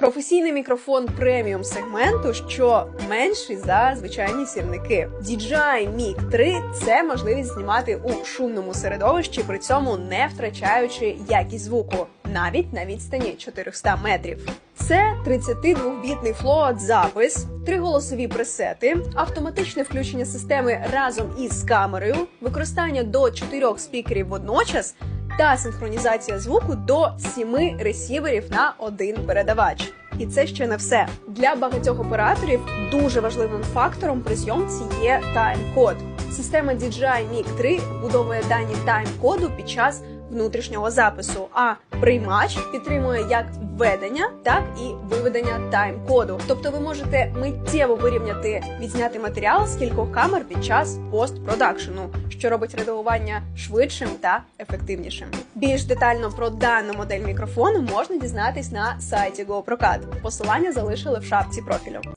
Професійний мікрофон преміум сегменту, що менший за звичайні сірники. DJI Mic 3 – це можливість знімати у шумному середовищі, при цьому не втрачаючи якість звуку, навіть на відстані 400 метрів. Це 32-бітний флоат запис, три голосові пресети, автоматичне включення системи разом із камерою, використання до чотирьох спікерів водночас та синхронізація звуку до сіми ресіверів на один передавач. І це ще не все для багатьох операторів. Дуже важливим фактором при зйомці є тайм-код. Система DJI Mic 3 вбудовує дані тайм-коду під час внутрішнього запису. А приймач підтримує як введення, так і виведення тайм-коду. Тобто ви можете миттєво вирівняти відзнятий матеріал з кількох камер під час постпродакшену, що робить редагування швидшим та ефективнішим. Більш детально про дану модель мікрофону можна дізнатись на сайті GoProCat. Посилання залишили в шапці профілю.